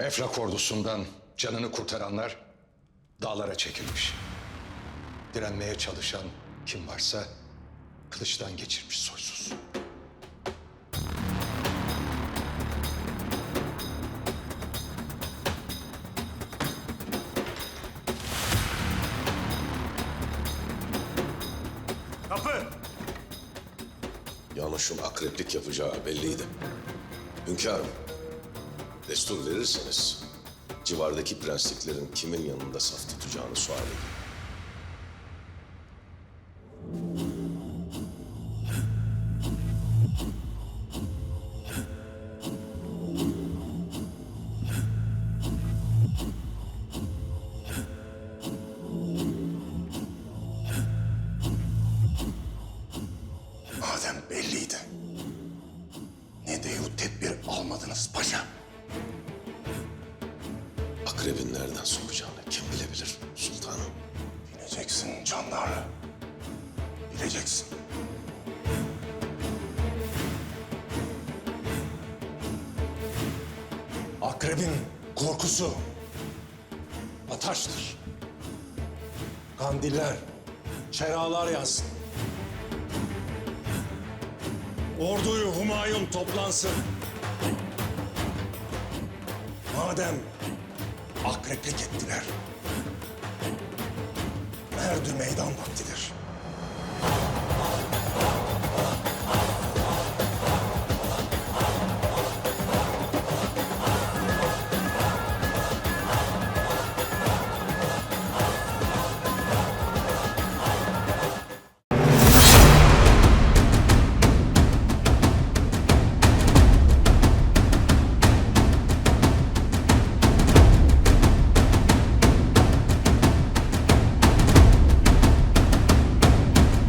Eflak ordusundan canını kurtaranlar dağlara çekilmiş. Direnmeye çalışan kim varsa kılıçtan geçirmiş soysuz. Kapı! Yanlışın akreplik yapacağı belliydi. Hünkârım, destur verirseniz civardaki prensliklerin kimin yanında saf tutacağını sual edin. Madem belliydi. Ne deyu tedbir almadınız paşa? Akrebin nereden sokacağını kim bilebilir sultanım? Bileceksin canlar. Bileceksin. Akrebin korkusu ataştır. Kandiller, çeralar yansın. Orduyu Humayun toplansın. Madem akreplik ettiler. Merdü meydan vaktidir.